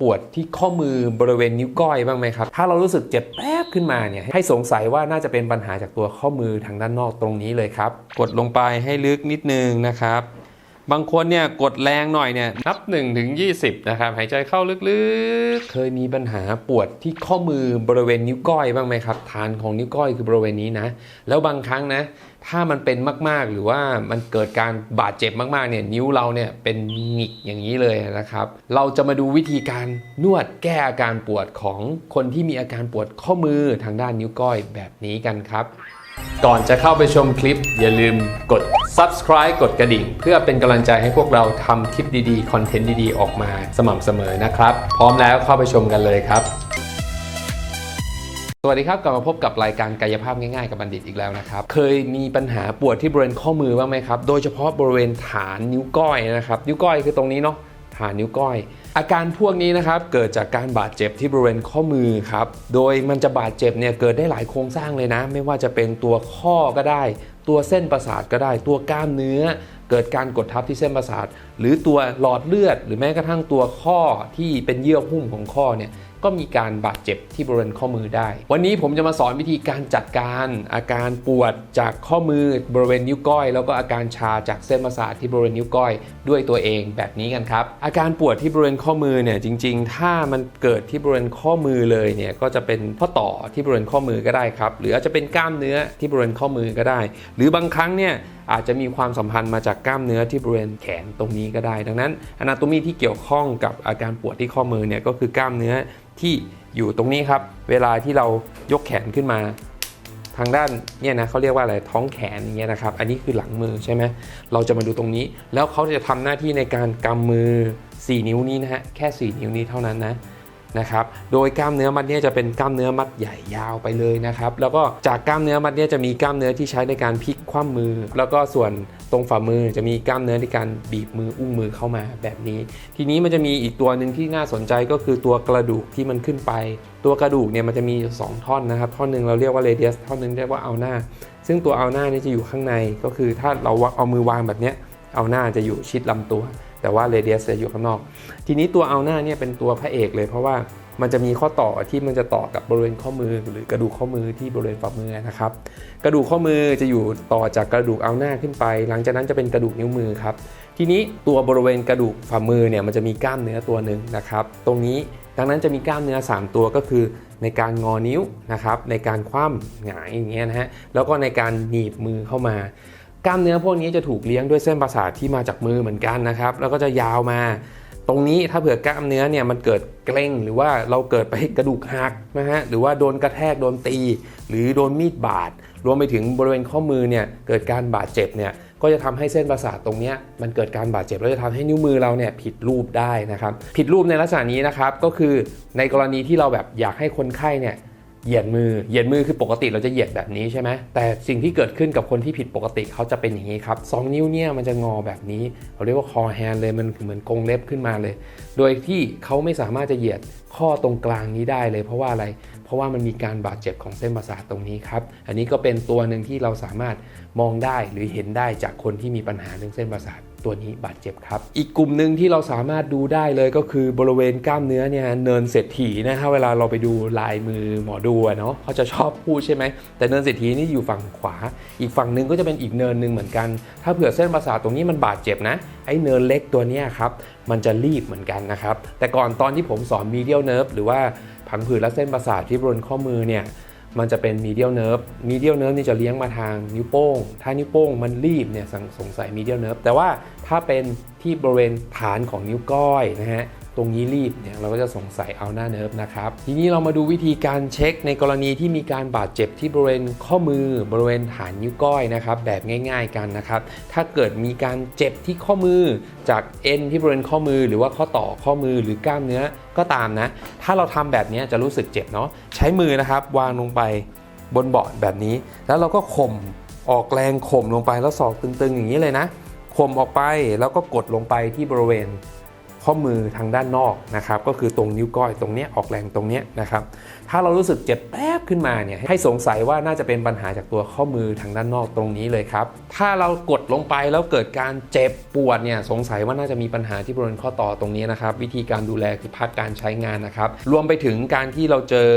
ปวดที่ข้อมือบริเวณนิ้วก้อยบ้างไหมครับ ถ้าเรารู้สึกเจ็บแป๊บขึ้นมาเนี่ย ให้สงสัยว่าน่าจะเป็นปัญหาจากตัวข้อมือทางด้านนอกตรงนี้เลยครับ กดลงไปให้ลึกนิดนึงนะครับ บางคนเนี่ยกดแรงหน่อยเนี่ยนับ1ถึง20 นะครับ หายใจเข้าลึกๆ เคยมีปัญหาปวดที่ข้อมือบริเวณนิ้วก้อยบ้างไหมครับ ฐานของนิ้วก้อยคือบริเวณนี้นะ แล้วบางครั้งนะ ถ้ามันเป็นมาก ๆ หรือว่ามันเกิดการบาดเจ็บมากๆเนี่ยนิ้วเราเนี่ยเป็นหงิกอย่างนี้เลยนะครับ เราจะมาดูวิธีการนวดแก้อาการปวดของคนที่มีอาการปวดข้อมือทางด้านนิ้วก้อยแบบนี้กันครับ ก่อนจะเข้าไปชมคลิป อย่าลืมกด subscribe กดกระดิ่ง เพื่อเป็นกำลังใจให้พวกเราทำคลิปดีๆคอนเทนต์ดีๆ ออกมาสม่ำเสมอนะครับ พร้อมแล้วเข้าไปชมกันเลยครับ สวัสดีครับกลับมาพบกับรายการกายภาพง่ายๆกับบัณฑิตอีกแล้วนะครับ เคยมีปัญหาปวดที่บริเวณข้อมือบ้างไหมครับ โดยเฉพาะบริเวณฐานนิ้วก้อยนะครับ นิ้วก้อยคือตรงนี้เนาะฐานนิ้วก้อย อาการพวกนี้นะครับเกิดจากการบาดเจ็บที่บริเวณข้อมือครับ โดยมันจะบาดเจ็บเนี่ยเกิดได้หลายโครงสร้างเลยนะ ไม่ว่าจะเป็นตัวข้อก็ได้ ตัวเส้นประสาทก็ได้ ตัวกล้ามเนื้อ เกิดการกดทับที่เส้นประสาท หรือตัวหลอดเลือด หรือแม้กระทั่งตัวข้อที่เป็นเยื่อหุ้มของข้อเนี่ย ก็มีการบาดเจ็บที่บริเวณข้อมือได้ วันนี้ผมจะมาสอนวิธีการจัดการอาการปวดจากข้อมือบริเวณนิ้วก้อย แล้วก็อาการชาจากเส้นประสาทที่บริเวณนิ้วก้อยด้วยตัวเองแบบนี้กันครับ อาการปวดที่บริเวณข้อมือเนี่ยจริง ๆ ถ้ามันเกิดที่บริเวณข้อมือเลยเนี่ยก็จะเป็นข้อต่อที่บริเวณข้อมือก็ได้ครับ หรืออาจจะเป็นกล้ามเนื้อที่บริเวณข้อมือก็ได้ หรือบางครั้งเนี่ย อาจจะมีความสัมพันธ์มาจากกล้ามเนื้อที่บริเวณแขนตรงนี้ก็ได้ ดังนั้นอนาโตมีที่เกี่ยวข้องกับอาการปวดที่ข้อมือเนี่ยก็คือกล้ามเนื้อที่อยู่ตรงนี้ครับ เวลาที่เรายกแขนขึ้นมาทางด้านเนี่ยนะเขาเรียกว่าอะไรท้องแขนอย่างเงี้ยนะครับ อันนี้คือหลังมือใช่ไหมเราจะมาดูตรงนี้ แล้วเขาจะทำหน้าที่ในการกำมือ 4 นิ้วนี้นะฮะแค่ 4 นิ้วนี้เท่านั้นนะ นะครับ โดยกล้ามเนื้อมัดเนี้จะเป็นกล้ามเนื้อมัดใหญ่ยาวไปเลยนะครับ แล้วก็จากกล้ามเนื้อมัดเนี้จะมีกล้ามเนื้อที่ใช้ในการพลิกคว่ำมือ แล้วก็ส่วนตรงฝ่ามือจะมีกล้ามเนื้อในการบีบมืออุ้งมือเข้ามาแบบนี้ ทีนี้มันจะมีอีกตัวหนึ่งที่น่าสนใจก็คือตัวกระดูกที่มันขึ้นไป ตัวกระดูกเนี่ยมันจะมีอยู่สองท่อนนะครับ ท่อนหนึ่งเราเรียกว่าเรเดียสท่อนหนึงเรียกว่าเอาหน้า ซึ่งตัวเอาหน้านี่จะอยู่ข้างในก็คือถ้าเราเอามือวางแบบนี้เอาหน้าจะอยู่ชิดลำตัว แต่ว่าเรเดียสจะอยู่ข้างนอก ทีนี้ตัวเอาหน้าเนี่ยเป็นตัวพระเอกเลย เพราะว่ามันจะมีข้อต่อที่มันจะต่อกับบริเวณข้อมือ หรือกระดูกข้อมือที่บริเวณฝ่ามือนะครับ กระดูกข้อมือจะอยู่ต่อจากกระดูกเอาหน้าขึ้นไป หลังจากนั้นจะเป็นกระดูกนิ้วมือครับ ทีนี้ตัวบริเวณกระดูกฝ่ามือเนี่ยมันจะมีกล้ามเนื้อตัวหนึ่งนะครับ ตรงนี้ดังนั้นจะมีกล้ามเนื้อ 3 ตัวก็คือในการงอนิ้วนะครับในการคว่ำหงายอย่างเงี้ยนะฮะแล้วก็ในการหนีบมือเข้ามา กล้ามเนื้อพวกนี้จะถูกเลี้ยงด้วยเส้นประสาทที่มาจากมือเหมือนกันนะครับ แล้วก็จะยาวมา ตรงนี้ถ้าเผื่อกล้ามเนื้อเนี่ยมันเกิดเกร็งหรือว่าเราเกิดไปกระดูกหักนะฮะหรือว่าโดนกระแทกโดนตี หรือโดนมีดบาดรวมไปถึงบริเวณข้อมือเนี่ยเกิดการบาดเจ็บเนี่ยก็จะทำให้เส้นประสาทตรงนี้มันเกิดการบาดเจ็บแล้วจะทำให้นิ้วมือเราเนี่ยผิดรูปได้นะครับ ผิดรูปในลักษณะนี้นะครับก็คือในกรณีที่เราแบบอยากให้คนไข้เนี่ย เหยียดมือ เหยียดมือคือปกติเราจะเหยียดแบบนี้ใช่ไหมแต่สิ่งที่เกิดขึ้นกับคนที่ผิดปกติเขาจะเป็นอย่างนี้ครับสองนิ้วเนี่ยมันจะงอแบบนี้เราเรียกว่าคอแฮนเลยมันเหมือนกรงเล็บขึ้นมาเลย โดยที่เขาไม่สามารถจะเหยียดข้อตรงกลางนี้ได้เลย เพราะว่าอะไร เพราะว่ามันมีการบาดเจ็บของเส้นประสาทตรงนี้ครับ อันนี้ก็เป็นตัวหนึ่งที่เราสามารถมองได้หรือเห็นได้จากคนที่มีปัญหาเรื่องเส้นประสาท ตัวนี้บาดเจ็บครับ อีกกลุ่มหนึ่งที่เราสามารถดูได้เลยก็คือบริเวณกล้ามเนื้อเนี่ยเนินเศรษฐีนะฮะเวลาเราไปดูลายมือหมอดูเนาะเขาจะชอบพูดใช่ไหมแต่เนินเศรษฐีนี่อยู่ฝั่งขวา อีกฝั่งหนึ่งก็จะเป็นอีกเนินหนึ่งเหมือนกัน ถ้าเผื่อเส้นประสาทตรงนี้มันบาดเจ็บนะไอ้เนินเล็กตัวนี้ครับมันจะรีบเหมือนกันนะครับแต่ก่อนตอนที่ผมสอน medial nerve หรือว่าผังผืดและเส้นประสาทที่บริเวณข้อมือเนี่ย มันจะเป็น medial nerve medial nerve นี่จะเลี้ยงมาทางนิ้วโป้ง ถ้านิ้วโป้งมันรีบเนี่ยสงสงสัย medial nerve แต่ว่าถ้าเป็นที่บริเวณฐานของนิ้วก้อยนะฮะ รงนี้รีบเนี่ยเราก็จะสงสัยเอาหน้าเนิร์ฟนะครับ ทีนี้เรามาดูวิธีการเช็คในกรณีที่มีการบาดเจ็บที่บริเวณข้อมือบริเวณฐานนิ้วก้อยนะครับแบบง่าย ๆกันนะครับ ถ้าเกิดมีการเจ็บที่ข้อมือจากเอ็นที่บริเวณข้อมือ หรือว่าข้อต่อข้อมือหรือกล้ามเนื้อก็ตามนะ ถ้าเราทำแบบนี้จะรู้สึกเจ็บเนาะใช้มือนะครับวางลงไปบนเบาะแบบนี้ แล้วเราก็ข่มออกแรงข่มลงไปแล้วศอกตึงๆ อย่างนี้เลยนะข่มออกไปแล้วก็กดลงไปที่บริเวณ ข้อมือทางด้านนอกนะครับก็คือตรงนิ้วก้อยตรงนี้ออกแรงตรงนี้นะครับถ้าเรารู้สึกเจ็บแป๊บขึ้นมาเนี่ยให้สงสัยว่าน่าจะเป็นปัญหาจากตัวข้อมือทางด้านนอกตรงนี้เลยครับถ้าเรากดลงไปแล้วเกิดการเจ็บปวดเนี่ยสงสัยว่าน่าจะมีปัญหาที่บริเวณข้อต่อตรงนี้นะครับวิธีการดูแลคือพักการใช้งานนะครับรวมไปถึงการที่เราเจอ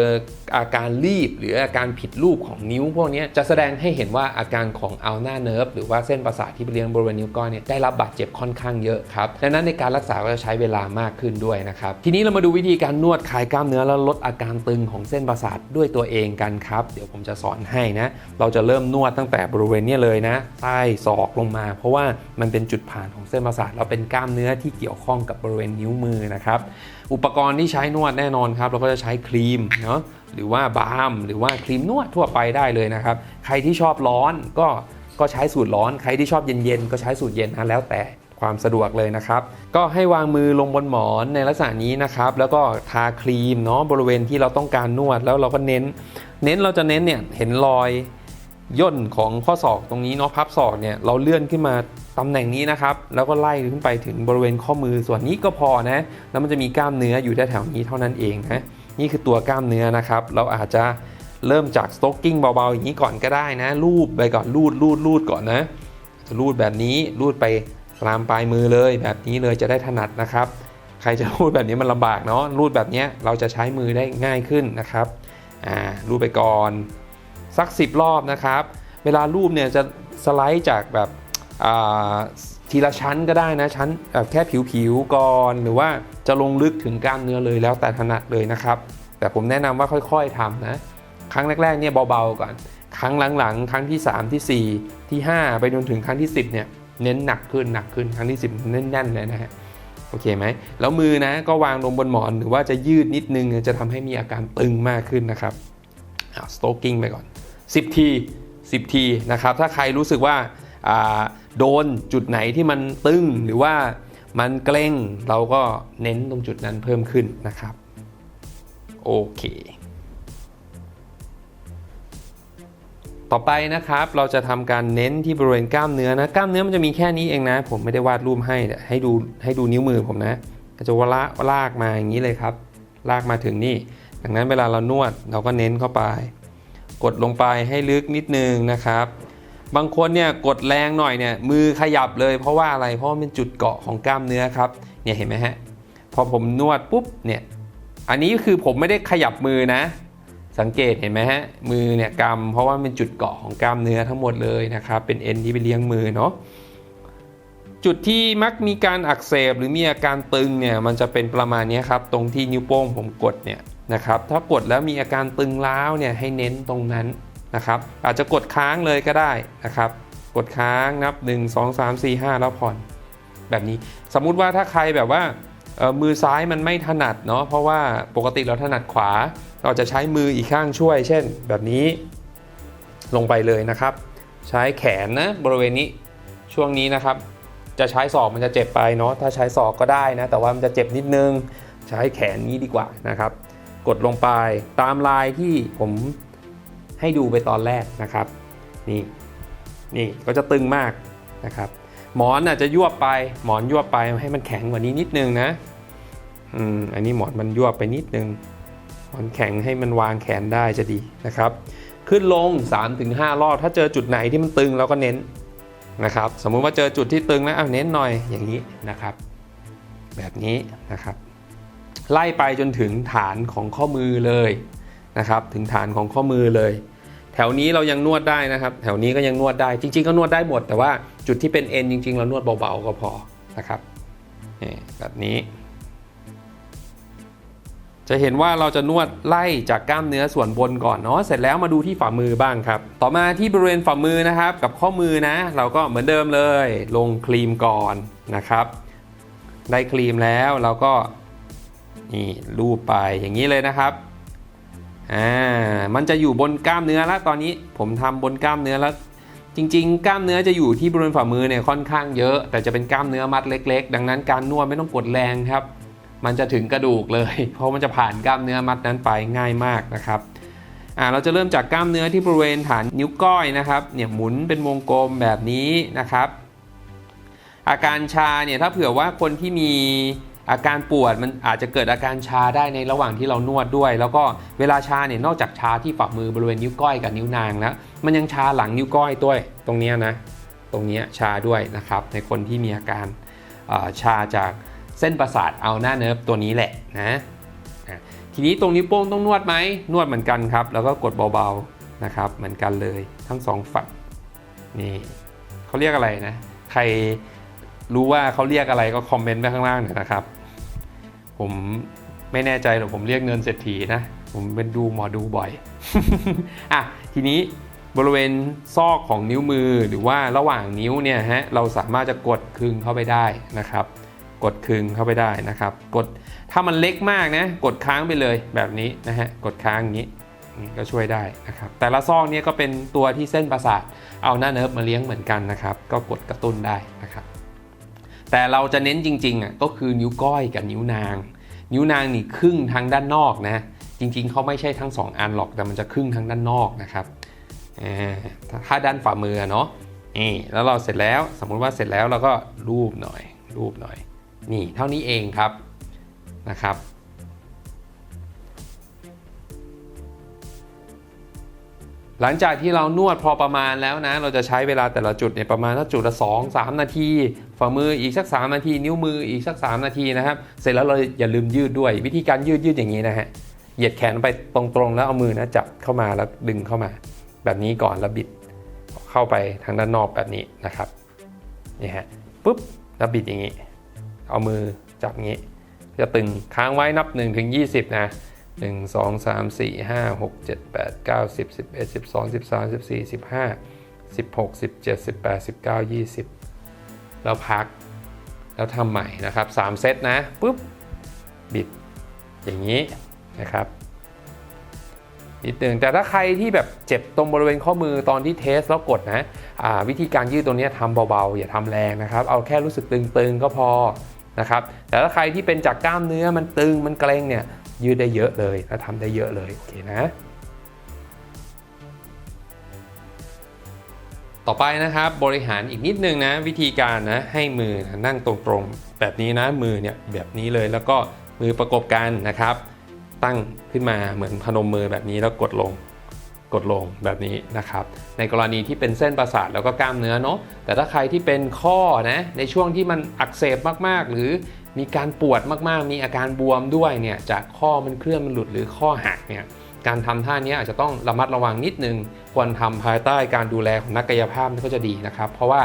อาการรีบ หรืออาการผิดรูปของนิ้วพวกนี้จะแสดงให้เห็นว่าอาการของอัลนาเนิร์ฟหรือว่าเส้นประสาทที่ไปเลี้ยงบริเวณนิ้วก้อยเนี่ยได้รับบาดเจ็บค่อนข้างเยอะครับดังนั้นในการรักษาก็จะใช้เวลามากขึ้นด้วยนะครับ ทีนี้เรามาดูวิธีการนวดคลายกล้ามเนื้อแล้วลดอาการตึงของเส้นประสาทด้วยตัวเองกันครับ เดี๋ยวผมจะสอนให้นะ เราจะเริ่มนวดตั้งแต่บริเวณนี้เลยนะใต้ศอกลงมา เพราะว่ามันเป็นจุดผ่านของเส้นประสาทเราเป็นกล้ามเนื้อที่เกี่ยวข้องกับบริเวณนิ้วมือนะครับ อุปกรณ์ที่ใช้นวดแน่นอนครับ เราก็จะใช้ครีมเนาะหรือว่าบาล์มหรือว่าครีมนวดทั่วไปได้เลยนะครับ ใครที่ชอบร้อนก็ก็ใช้สูตรร้อน ใครที่ชอบเย็นๆก็ใช้สูตรเย็นนะแล้วแต่ ความสะดวกเลยนะครับ ก็ให้วางมือลงบนหมอนในลักษณะนี้นะครับ แล้วก็ทาครีมเนาะบริเวณที่เราต้องการนวดแล้วเราก็เน้น เน้นเราจะเน้นเนี่ยเห็นรอยย่นของข้อศอกตรงนี้เนาะพับศอกเนี่ยเราเลื่อนขึ้นมาตำแหน่งนี้นะครับ แล้วก็ไล่ขึ้นไปถึงบริเวณข้อมือส่วนนี้ก็พอนะแล้วมันจะมีกล้ามเนื้ออยู่แถวๆนี้เท่านั้นเองนะนี่คือตัวกล้ามเนื้อนะครับ เราอาจจะเริ่มจากสโตกกิ้งเบาๆอย่างนี้ก่อนก็ได้นะลูบไปก่อนลูดลูดลูดก่อนนะจะลูดแบบนี้ลูดไป ตามปลายมือเลยแบบนี้เลยจะได้ถนัดนะครับ ใครจะรูดแบบนี้มันลำบากเนาะรูดแบบนี้เราจะใช้มือได้ง่ายขึ้นนะครับอ่ารูดไปก่อนสัก 10 รอบนะครับ เวลารูปเนี่ยจะสไลด์จากแบบอ่าทีละชั้นก็ได้นะชั้นแค่ผิวๆก่อนหรือว่าจะลงลึกถึงกล้ามเนื้อเลยแล้วแต่ถนัดเลยนะครับ แต่ผมแนะนำว่าค่อยๆทำนะ ครั้งแรกๆเนี่ยเบาๆก่อน ครั้งหลังๆ ครั้งที่ 3 ที่ 4 ที่ 5 ไปจนถึงครั้งที่ 10เนี่ย เน้นหนักขึ้นหนักขึ้นครั้งที่ 10 เน้นแน่นเลยนะฮะโอเคไหมแล้วมือนะก็วางลงบนหมอนหรือว่าจะยืดนิดนึงจะทำให้มีอาการตึงมากขึ้นนะครับสโตกิ้งไปก่อน 10 ที 10 ทีนะครับถ้าใครรู้สึกว่าอ่าโดนจุดไหนที่มันตึงหรือว่ามันเกร็งเราก็เน้นตรงจุดนั้นเพิ่มขึ้นนะครับ โอเค ต่อไปนะครับเราจะทำการเน้นที่บริเวณกล้ามเนื้อนะกล้ามเนื้อมันจะมีแค่นี้เองนะ ผมไม่ได้วาดรูปให้แต่ให้ดูให้ดูนิ้วมือผมนะ ก็จะว่าลากลากมาอย่างนี้เลยครับ ลากมาถึงนี่ ดังนั้นเวลาเรานวดเราก็เน้นเข้าไป กดลงไปให้ลึกนิดนึงนะครับ บางคนเนี่ยกดแรงหน่อยเนี่ยมือขยับเลย เพราะว่าอะไรเพราะเป็นจุดเกาะของกล้ามเนื้อครับเนี่ยเห็นไหมฮะพอผมนวดปุ๊บเนี่ยอันนี้คือผมไม่ได้ขยับมือนะ สังเกตเห็นไหมฮะมือเนี่ยกำเพราะว่าเป็นจุดเกาะของกล้ามเนื้อทั้งหมดเลยนะครับเป็นเอ็นที่ไปเลี้ยงมือเนาะจุดที่มักมีการอักเสบหรือมีอาการตึงเนี่ยมันจะเป็นประมาณนี้ครับตรงที่นิ้วโป้งผมกดเนี่ยนะครับถ้ากดแล้วมีอาการตึงร้าวเนี่ยให้เน้นตรงนั้นนะครับอาจจะกดค้างเลยก็ได้นะครับกดค้างนับ 1 2 3 4 5 แล้วผ่อนแบบนี้สมมุติว่าถ้าใครแบบว่ามือซ้ายมันไม่ถนัดเนาะเพราะว่าปกติเราถนัดขวา เราจะใช้มืออีกข้างช่วย เช่น แบบนี้ลงไปเลยนะครับ ใช้แขนนะบริเวณนี้ช่วงนี้นะครับ จะใช้ศอกมันจะเจ็บไปเนาะถ้าใช้ศอกก็ได้นะ แต่ว่ามันจะเจ็บนิดนึง ใช้แขนนี้ดีกว่านะครับ กดลงไปตามลายที่ผมให้ดูไปตอนแรกนะครับ นี่นี่ก็จะตึงมากนะครับ หมอนอาจจะยั่วไปหมอนยั่วไปให้มันแข็งกว่านี้นิดนึงนะอืมอันนี้หมอนมันยั่วไปนิดนึง อนแข็งให้มันวางแขนได้จะดีนะครับ ขึ้นลง 3-5 รอบ ถ้าเจอจุดไหนที่มันตึงเราก็เน้นนะครับ สมมุติว่าเจอจุดที่ตึงแล้วเอาเน้นหน่อยอย่างนี้นะครับ แบบนี้นะครับ ไล่ไปจนถึงฐานของข้อมือเลยนะครับ ถึงฐานของข้อมือเลย แถวนี้เรายังนวดได้นะครับ แถวนี้ก็ยังนวดได้จริง ๆ ก็นวดได้หมด แต่ว่าจุดที่เป็นเอ็นจริง ๆ เรานวดเบาๆก็พอนะครับแบบนี้ จะเห็นว่าเราจะนวดไล่จากกล้ามเนื้อส่วนบนก่อนเนาะเสร็จแล้วมาดูที่ฝ่ามือบ้างครับ ต่อมาที่บริเวณฝ่ามือนะครับ กับข้อมือนะ เราก็เหมือนเดิมเลย ลงครีมก่อนนะครับ ได้ครีมแล้วเราก็นี่ลูบไปอย่างนี้เลยนะครับอ่ามันจะอยู่บนกล้ามเนื้อแล้วตอนนี้ผมทำบนกล้ามเนื้อแล้ว จริง ๆ กล้ามเนื้อจะอยู่ที่บริเวณฝ่ามือเนี่ยค่อนข้างเยอะ แต่จะเป็นกล้ามเนื้อมัดเล็ก ๆ ดังนั้นการนวดไม่ต้องกดแรงครับ มันจะถึงกระดูกเลย เพราะมันจะผ่านกล้ามเนื้อมัดนั้นไปง่ายมากนะครับอ่าเราจะเริ่มจากกล้ามเนื้อที่บริเวณฐานนิ้วก้อยนะครับเนี่ยหมุนเป็นวงกลมแบบนี้นะครับ อาการชาเนี่ยถ้าเผื่อว่าคนที่มีอาการปวดมันอาจจะเกิดอาการชาได้ในระหว่างที่เรานวดด้วย แล้วก็เวลาชาเนี่ยนอกจากชาที่ฝ่ามือบริเวณนิ้วก้อยกับนิ้วนางแล้วมันยังชาหลังนิ้วก้อยด้วย ตรงเนี้ยนะ ตรงเนี้ยชาด้วยนะครับ ในคนที่มีอาการชาจาก เส้นประสาทเอาหน้าเนิร์ฟตัวนี้แหละนะทีนี้ตรงนิ้วโป้งต้องนวดไหมนวดเหมือนกันครับ แล้วก็กดเบาๆนะครับ เหมือนกันเลยทั้งสองฝั่งนี่เขาเรียกอะไรนะ ใครรู้ว่าเขาเรียกอะไรก็คอมเมนต์ไว้ข้างล่างหน่อยนะครับ ผมไม่แน่ใจหรอกผมเรียกเงินเศรษฐีนะ ผมเป็นดูหมอดูบ่อยอะทีนี้บริเวณซอกของนิ้วมือหรือว่าระหว่างนิ้วเนี่ยฮะเราสามารถจะกดคึงเข้าไปได้นะครับ กดคึงเข้าไปได้นะครับ กดถ้ามันเล็กมากนะกดค้างไปเลยแบบนี้นะฮะกดค้างอย่างนี้ก็ช่วยได้นะครับ แต่ละซอกเนี่ก็เป็นตัวที่เส้นประสาทเอาหน้าเนิร์ฟมาเลี้ยงเหมือนกันนะครับ ก็กดกระตุ้นได้นะครับ แต่เราจะเน้นจริงๆอะก็คือนิ้วก้อยกับนิ้วนาง นิ้วนางนี่ครึ่งทางด้านนอกนะ จริงๆเขาไม่ใช่ทั้งสองอันหรอกแต่มันจะครึ่งทางด้านนอกนะครับถ้าด้านฝ่ามือเนาะนี่แล้วเราเสร็จแล้วสมมุติว่าเสร็จแล้วเราก็รูปหน่อยรูปหน่อย นี่เท่านี้เองครับนะครับหลังจากที่เรานวดพอประมาณแล้วนะ เราจะใช้เวลาแต่ละจุดเนี่ยประมาณสักจุดละ2 3 นาที ฝ่ามืออีกสัก 3 นาที นิ้วมืออีกสัก 3 นาทีนะครับ เสร็จแล้วเราอย่าลืมยืดด้วย วิธีการยืดยืดอย่างนี้นะฮะ เหยียดแขนไปตรงๆ แล้วเอามือนะจับเข้ามาแล้วดึงเข้ามา แบบนี้ก่อนแล้วบิดเข้าไปทางด้านนอกแบบนี้นะครับ นี่ฮะปุ๊บแล้วบิดอย่างนี้ เอามือจับงี้ จะตึงค้างไว้นับ1ถึง20 นะ 1 2 3 4 5 6 7 8 9 10 11 12 13 14 15 16 17 18 19 20 แล้วพัก แล้วทำใหม่นะครับ 3 เซตนะปุ๊บ บิด อย่างนี้นะครับนิดนึงแต่ถ้าใครที่แบบเจ็บตรงบริเวณข้อมือตอนที่เทสแล้วกดนะวิธีการยืดตัวนี้ทำเบาๆ อย่าทำแรงนะครับ เอาแค่รู้สึกตึงๆ ก็พอ นะครับแต่ถ้าใครที่เป็นจากกล้ามเนื้อมันตึงมันเกร็งเนี่ยยืดได้เยอะเลยและทำได้เยอะเลยโอเคนะ ต่อไปนะครับบริหารอีกนิดนึงนะวิธีการนะให้มือนะนั่งตรงๆ แบบนี้นะมือเนี่ยแบบนี้เลยแล้วก็มือประกบกันนะครับ ตั้งขึ้นมาเหมือนพนมมือแบบนี้แล้วกดลง กดลงแบบนี้นะครับ ในกรณีที่เป็นเส้นประสาทแล้วก็กล้ามเนื้อเนาะแต่ถ้าใครที่เป็นข้อนะในช่วงที่มันอักเสบมากๆ หรือมีการปวดมากๆ มีอาการบวมด้วยเนี่ยจากข้อมันเคลื่อนมันหลุดหรือข้อหักเนี่ยการทำท่านี้อาจจะต้องระมัดระวังนิดนึง ควรทำภายใต้การดูแลของนักกายภาพก็จะดีนะครับ เพราะว่า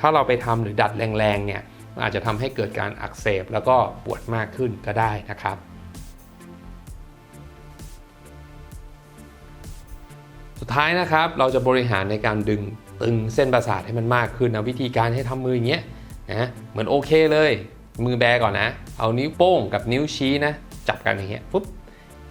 ถ้าเราไปทำหรือดัดแรงๆเนี่ยอาจจะทำให้เกิดการอักเสบแล้วก็ปวดมากขึ้นก็ได้นะครับ สุดท้ายนะครับเราจะบริหารในการดึงตึงเส้นประสาทให้มันมากขึ้นนะวิธีการให้ทำมืออย่างเงี้ยนะเหมือนโอเคเลย มือแบก่อนนะ เอานิ้วโป้งกับนิ้วชี้นะจับกันอย่างเงี้ยปุ๊บ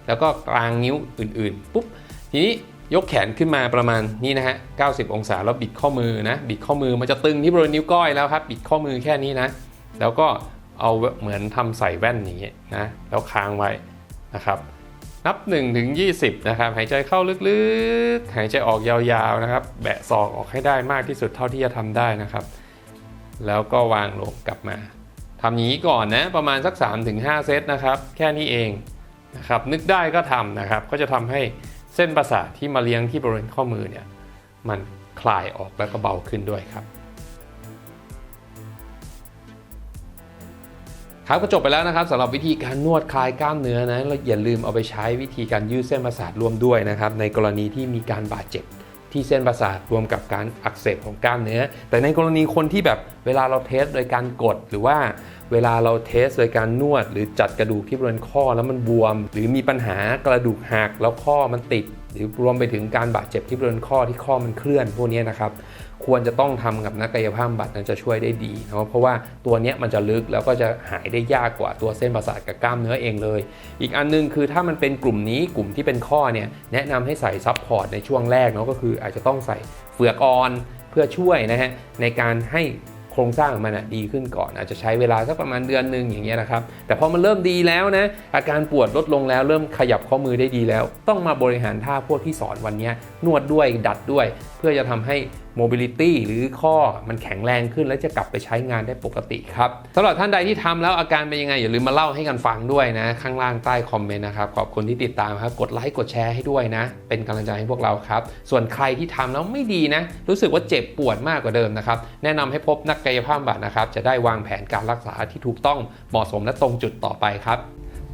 แล้วก็กลางนิ้วอื่นๆปุ๊บทีนี้ยกแขนขึ้นมาประมาณนี้นะฮะ 90 องศาแล้วบิดข้อมือนะ บิดข้อมือมันจะตึงที่บริเวณนิ้วก้อยแล้วครับ บิดข้อมือแค่นี้นะ แล้วก็เอาเหมือนทำใส่แว่นอย่างเงี้ยนะ แล้วค้างไว้นะครับ นับ1ถึง20 นะครับ หายใจเข้าลึกๆ หายใจออกยาวๆนะครับ แบะศอกออกให้ได้มากที่สุดเท่าที่จะทำได้นะครับ แล้วก็วางลงกลับมาทำอย่างนี้ก่อนนะประมาณสัก 3-5 เซตนะครับ แค่นี้เองนะครับนึกได้ก็ทำนะครับ ก็จะทำให้เส้นประสาทที่มาเลี้ยงที่บริเวณข้อมือเนี่ยมันคลายออกแล้วก็เบาขึ้นด้วยครับ ครับก็จบไปแล้วนะครับสำหรับวิธีการนวดคลายกล้ามเนื้อนะเราอย่าลืมเอาไปใช้วิธีการยืดเส้นประสาทร่วมด้วยนะครับในกรณีที่มีการบาดเจ็บที่เส้นประสาทรวมกับการอักเสบของกล้ามเนื้อ แต่ในกรณีคนที่แบบเวลาเราเทสโดยการกด หรือว่าเวลาเราเทสโดยการนวด หรือจัดกระดูกที่บริเวณข้อแล้วมันบวม หรือมีปัญหากระดูกหักแล้วข้อมันติด หรือรวมไปถึงการบาดเจ็บที่บริเวณข้อที่ข้อมันเคลื่อนพวกนี้นะครับ ควรจะต้องทำกับนักกายภาพบำบัดนั้นจะช่วยได้ดีเนาะเพราะว่าตัวเนี้ยมันจะลึกแล้วก็จะหายได้ยากกว่าตัวเส้นประสาทกับกล้ามเนื้อเองเลย อีกอันนึงคือถ้ามันเป็นกลุ่มนี้กลุ่มที่เป็นข้อเนี่ยแนะนำให้ใส่ซับพอร์ตในช่วงแรกเนาะก็คืออาจจะต้องใส่เฟือกอ่อนเพื่อช่วยนะฮะในการให้โครงสร้างมันอะดีขึ้นก่อนอาจจะใช้เวลาสักประมาณเดือนหนึ่งอย่างเงี้ยนะครับ แต่พอมันเริ่มดีแล้วนะอาการปวดลดลงแล้วเริ่มขยับข้อมือได้ดีแล้ว ต้องมาบริหารท่าพวกที่สอนวันนี้ นวดด้วยดัดด้วย เพื่อจะทำให้ mobility หรือข้อมันแข็งแรงขึ้น แล้วจะกลับไปใช้งานได้ปกติครับสำหรับท่านใดที่ทำแล้วอาการเป็นยังไง อย่าลืมมาเล่าให้กันฟังด้วยนะ ข้างล่างใต้คอมเมนต์นะครับ ขอบคุณที่ติดตามครับกดไลค์กดแชร์ให้ด้วยนะ เป็นกำลังใจให้พวกเราครับ ส่วนใครที่ทำแล้วไม่ดีนะ รู้สึกว่าเจ็บปวดมากกว่าเดิมนะครับแนะนำให้พบนักกายภาพบำบัดนะครับจะได้วางแผนการรักษาที่ถูกต้องเหมาะสมและตรงจุดต่อไปครับ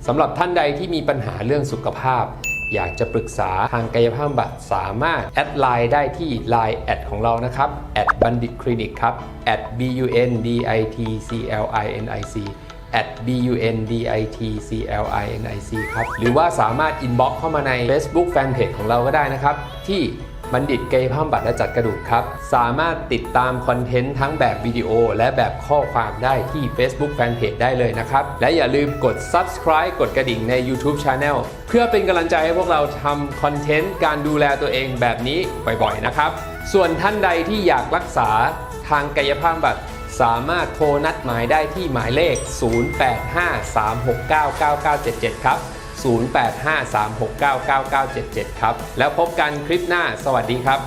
สำหรับท่านใดที่มีปัญหาเรื่องสุขภาพ อยากจะปรึกษาทางกายภาพบำบัดสามารถ แอดไลน์ได้ที่ Line แอดของเรานะครับแอดบัณฑิตคลินิกครับ at b u n d i t c l i n i c at b u n d i t c l i n i c ครับ หรือว่าสามารถ inbox เข้ามาใน Facebook Fanpage ของเราก็ได้นะครับ ที่ บัณฑิตกายภาพบำบัดและจัดกระดูกครับ สามารถติดตามคอนเทนต์ทั้งแบบวิดีโอ และแบบข้อความได้ที่ Facebook Fanpage ได้เลยนะครับ และอย่าลืมกด subscribe กดกระดิ่งใน YouTube Channel เพื่อเป็นกำลังใจให้พวกเราทำคอนเทนต์การดูแลตัวเองแบบนี้บ่อยๆนะครับ ส่วนท่านใดที่อยากรักษาทางกายภาพบำบัดสามารถโทรนัดหมายได้ที่หมายเลข 0853699977 ครับ 0853699977 ครับ แล้วพบกันคลิปหน้าสวัสดีครับ